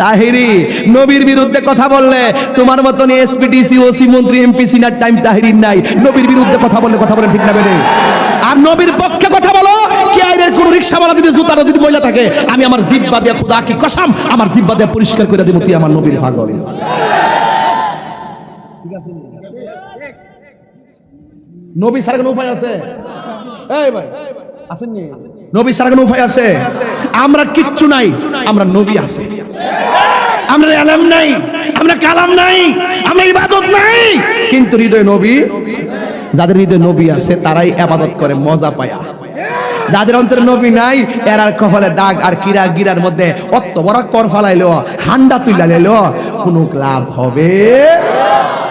তাহিরি, নবীর বিরুদ্ধে কথা বললে তোমার মতন এসপিডিসি ওসি মন্ত্রী এমপি সিনার টাইম তাহিরির নাই। নবীর বিরুদ্ধে কথা বললে কথা বলে ঠিক না বেড়ে। আর নবীর পক্ষে কথা বলো কোন রিক্সাওয়ালা যদি যদি থাকে, আমি আমার জিব্বা দিয়ে খুদা কি কসাম, আমার জিব্বা দিয়ে পরিষ্কার করে তুই আমার নবীর পাগল। নবী সারা উপায় আছে? এই ভাই, আসেননি? নবী উপায় আছে? আমরা কিচ্ছু নাই, আমরা নবী আছে। আমরা আলাম নাই, আমরা কালাম নাই, আমরা ইবাদত নাই। কিন্তু হৃদয় নবী, যাদের হৃদয় নবী আছে, তারাই আবাদত করে, মজা পায়া। যাদের অন্তরে নবী নাই এরার কপালে দাগ আর কিরা গিরার মধ্যে অত বড় কর ফালাইলো, হান্ডা তুইলা লেলো কোনো লাভ হবে?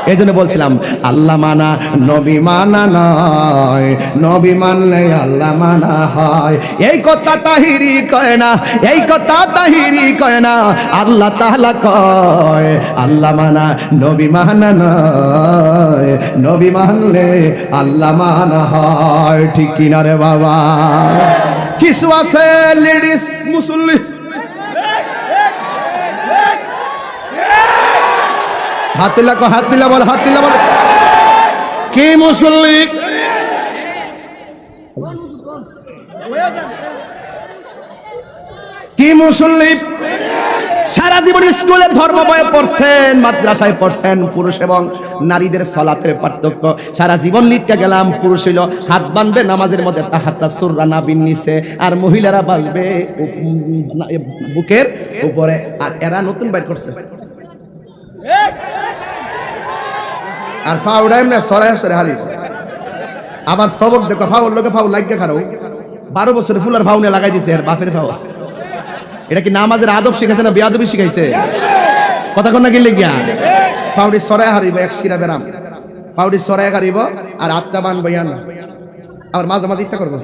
এই জন্য বলছিলাম, আল্লাহ মানা, নবী মানা নয়, নবী মানলে আল্লাহ মানা হয়। এই কথা তাহিরি কয় না, এই কথা তাহিরি কয় না, আল্লাহ তাহলা কয়, আল্লাহ মানা, নবী মানা নয়, নবী মানলে আল্লাহ মানা হয়। ঠিক কিনা রে বাবা? কিছু আছে লেডিস মুসল্লি? হাত কো, হাত দিলা বল, হাত বল। কি মুসল্লি? কি মুসল্লি? সারা জীবন স্কুলে ধর্ম বয়ে পড়ছেন, মাদ্রাসায় পড়ছেন পুরুষ এবং নারীদের সলাতের পার্থক্য। সারা জীবন লিখতে গেলাম, পুরুষ হইল, হাত বাঁধবে নামাজের মধ্যে, তাহাতা সুররা নাবিন নিচে, আর মহিলারা বাসবে বুকের উপরে। আর এরা নতুন বাইর করছে। আর ফাউডাইম না, সরাই সরে হারি আবার সবক দেখো, ফাউল লোকে ফাউল লাগিয়ে খারাও বারো বছরে ফুলার ফাউনে লাগাই দিছে আর বাপের ফাউ এটা কি নামাজের আদব শিখাইছে না বেয়াদবি শিখাইছে? কথা কন্যা গেলে গিয়া ফাউডি সরাই হারিব, এক শিরা বেরাম। ফাউডি সরাই হারিব, আর আটটা বান বইয়ান আবার মাঝে মাঝে ইচ্ছা করব।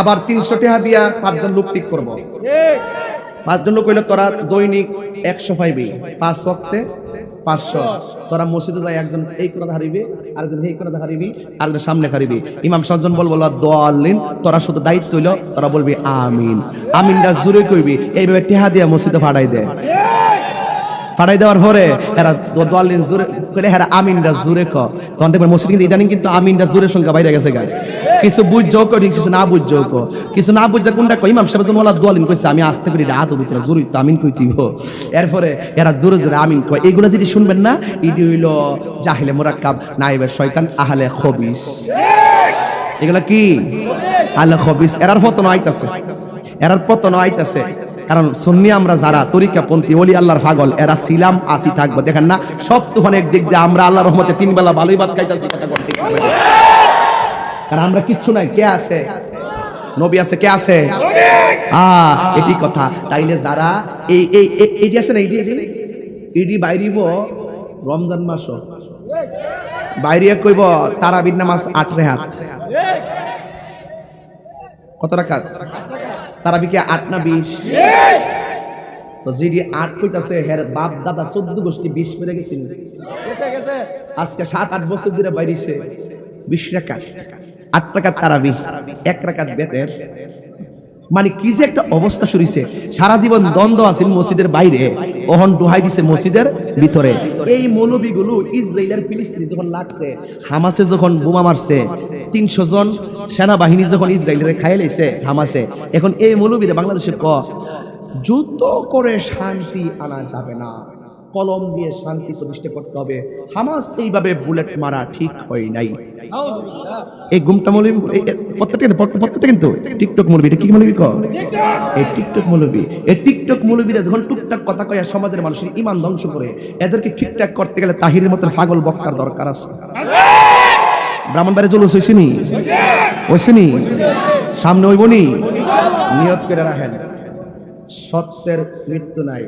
আবার তিনশো টাকা দিয়া পাঁচজন লোক ঠিক করব। পাঁচজন লোক হইলে তোরা দৈনিক একশো পাইবি পাঁচ ওয়াক্তে পাঁচশো। তোরা মসজিদে যাই একজন এই করে হারিবি, আরেকজন এই করে হারিবি, আরেকজন সামনে হারিবি। ইমাম সাতজন বলব দোয়ালিন তোরা শুধু দায়িত্ব হইল, তোরা বলবি আমিন। আমিনটা জুড়ে কইবি, এইভাবে টেহা দিয়া মসজিদে ফাড়াই ফাড়াই দেওয়ার পরে দোয়ালিন জুড়ে কইলে হেরা আমিনটা জুড়ে ক। তখন দেখবেন মসজিদ কিন্তু ইদানিং কিন্তু আমিনটা জুড়ে সংখ্যা বাইরে গেছে গা। কিছু বুঝছ করি কিছু না বুঝছ কো? কিছু না বুঝছে কোনটা কই ইমাম সাহেব মোলা দোয়ালিন কইছে, আমি আসতে করি, রাত ভিতরে জরুরি তো আমিন কইতি হো এরপরে এরা জোরে জোরে আমিন কয়। এইগুলো যদি শুনবেন না ইডি হইল জাহিলে মোরাক্কাব নাইবের শয়তান, আহলে খবিস। এগুলা কি? আহলে খবিস। এরার পতন আইতাছে। এরার পতন আইতাছে। কারণ সুন্নি আমরা যারা, তরিকাপন্থী, ওলি আল্লাহর পাগল, এরা ছিলাম, আসি থাকব। দেখেন না, সব তুফান একদিক দিয়ে আমরা আল্লাহর রহমতে তিন বেলা ভালোই ভাত খাইতাছি, কথা বলতে কারণ আমরা কিচ্ছু নাই। কে আছে? নবী আছে কে আছে? এটি কথা। তাইলে যারা এই এই এইটি আছে না এইটি এইটি- এইটি বাইরিব রমজান মাস বাইরে কইব তারাবির নামাজ আট রেহাত। কত রাকাত? তারাবি কি আট না বিশ? তো যিনি আট কইতাছে হের বাপ দাদা চোদ্দ গোষ্ঠী বিশ করে গেছিল। আজকে সাত আট বছর ধরে বাইরেছে। বিশ রাকাত। আট তারাবি, এক রাকাত বেতের। মানে কি যে একটা অবস্থা সারা জীবন দ্বন্দ্ব মসজিদের বাইরে, ওহন ডুহাই দিছে মসজিদের ভিতরে। এই মৌলবীগুলো ইসরায়েলের ফিলিস্তিনি যখন লাগছে, হামাসে যখন বোমা মারছে, তিনশো জন সেনাবাহিনী যখন ইসরায়েলের খাইয়ে লেছে হামাসে, এখন এই মৌলবীরা বাংলাদেশে ক? যুদ্ধ করে শান্তি আনা যাবে না। কলম দিয়ে শান্তি প্রতিষ্ঠা করতে হবে। হামাস এইভাবে বুলেট মারা ঠিক হয় নাই। এই গুমটা মৌলবী প্রত্যেকটা প্রত্যেকটা কিন্তু টিকটক মৌলবী, এটা কি মৌলবী ক এই টিকটক মৌলবী, এই টিকটক মৌলবীরা যখন টুকটাক কথা কয় সমাজের মানুষের ইমান ধ্বংস করে, এদেরকে ঠিকঠাক করতে গেলে তাহিরের মতন পাগল বক্তার দরকার আছে। ব্রাহ্মণবাড়ি জলুস হয়েছিনি হয়েছিনি সামনে হইবনি নিয়ত করে রাখেন। সত্যের মৃত্যু নাই।